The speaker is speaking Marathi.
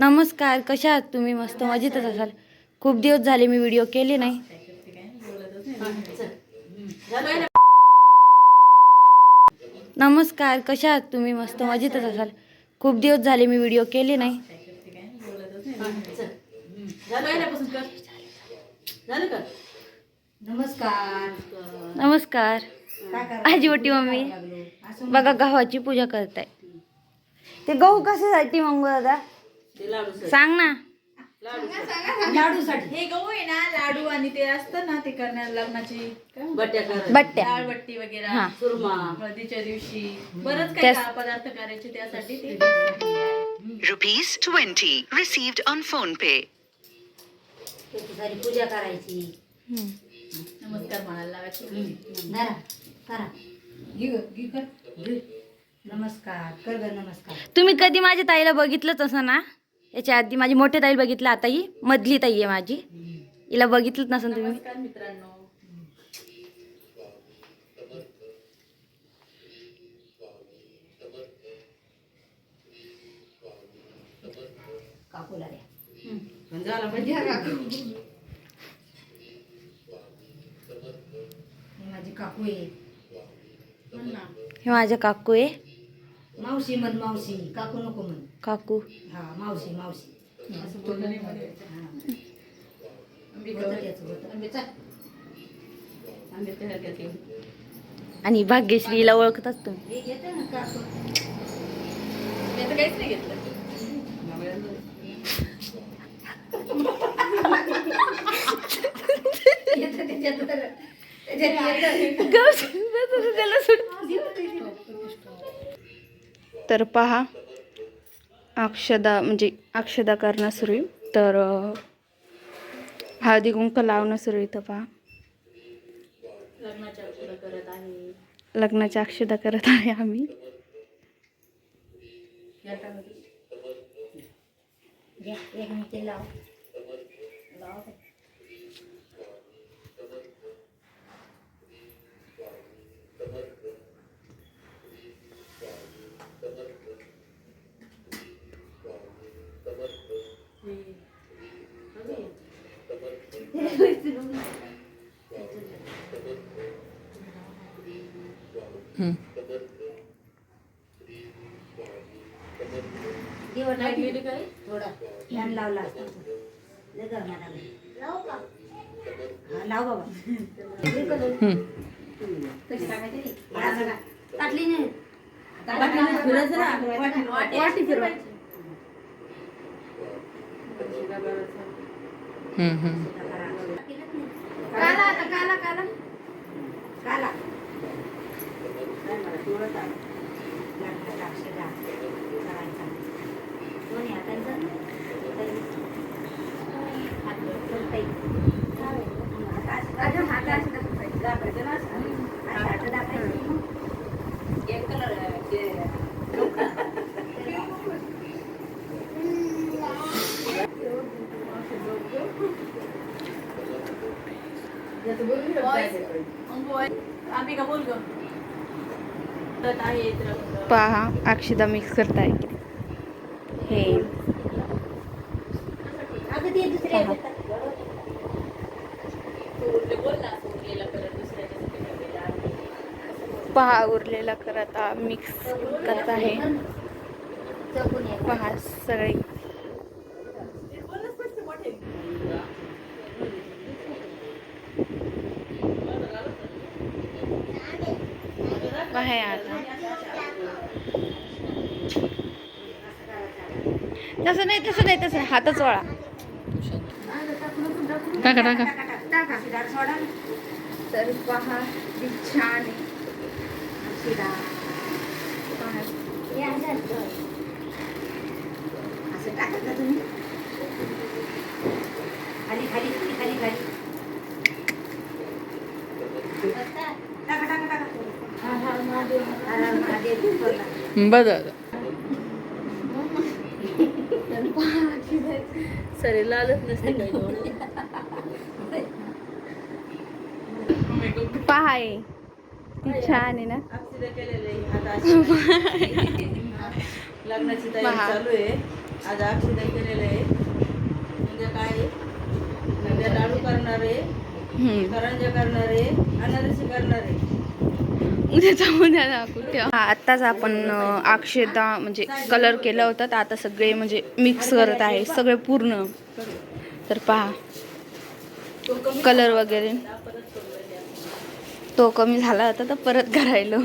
नमस्कार कशा आहात तुम्ही? मस्त मजेतच असाल. खूप दिवस झाले मी व्हिडिओ केले नाही. नमस्कार कशा आहात तुम्ही? मस्त मजेतच असाल. खूप दिवस झाले मी व्हिडिओ केले नाही. नमस्कार. नमस्कार. काय करा आजी मोठी मम्मी. बघा गव्हाची पूजा करताय. ते गहू कशासाठी मंगू दादा सांग ना. लाडूसाठी. हे गहू आहे ना लाडू आणि ते असतं ना ते करण्यात लग्नाची. काय? बट्ट्या डाळबट्टी वगैरे हा. हळदीच्या दिवशी. बरंच काही त्यास- पदार्थ करायचे त्यासाठी ते. Rupees 20 received on phone pay. त्याची सारी पूजा करायची. हम्म. नमस्कार म्हणायला लावायचे. धरा करा घे ग, घे कर. घे. नमस्कार कर ग नमस्कार. तुम्ही कधी माझ्या ताईला बघितलंच असं ना? याच्या आधी माझी मोठ्या ताईला बघितलं आता ही मधली ताई आहे माझी. हिला बघितलंच नसेल तुम्ही. ही माझी काकू आहे म्हण ना. हे माझ्या काकू आहे मावशी म्हण मावशी काकू नको म्हण काकू हा मावशी मावशी असं बोलणं नाही बोलणं म्हणायचं. हा. आंबे होतं गव्हाचे- त्याचं होतं. आंबे चाल. आंब्याच्या हलक्यात घेऊन. आणि भाग्यश्रीला ओळखताच तुम्ही हे घेते ना काकू त्याचं काहीच नाही घेतलं येतं त्याच्यात तर- त्याच्यात येतं. तर पहा अक्षदा म्हणजे अक्षदा करणं सुरू. तर हळदी कुंक लावणं सुरू इथं पहा लग्नाच्या अक्षदा करत आहे आम्ही. घ्या, एक मिनिट लाव लाव. दिवस लाइट गेली काय थोडा फॅन लावला लाव बाबा कशी टाकायची नाही वाटी काला काला काला. काला. काय मला पिवळं ताट. लग्नाचा अक्षदा पहा अक्षदा मिक्स करताय हे अगं ते दुसरे हा. आहे. पहा उरलेला करत मिक्स करत आहे. पहा सगळे पहा आता तसं नाही तसं नाही तसं. हातच वळा टाका टाका टाका सोडा. तर पहा किती छान आहे शिरा. पहा. हे असं टाका का तुम्ही खाली खाली खाली खाली खाली टाका टाका टाका हा, हा, बदल सरे लालच नसते काही दोन. पहा. किती छान आहे ना. लग्नाची तयारी. चालू आहे आज अक्षिदा केलेलं आहे उद्या काय? उद्या लाडू करणार आहे. करंजा करणार आहे अनारसी करणार आहे उद्या दाखवू कुठे हा, आत्ताच आपण अं, म्हणजे कलर केला होता. तर आता सगळे म्हणजे मिक्स करत आहे. सगळे पूर्ण. तर पहा. कलर वगैरे. तो कमी झाला होता तर परत करायलो.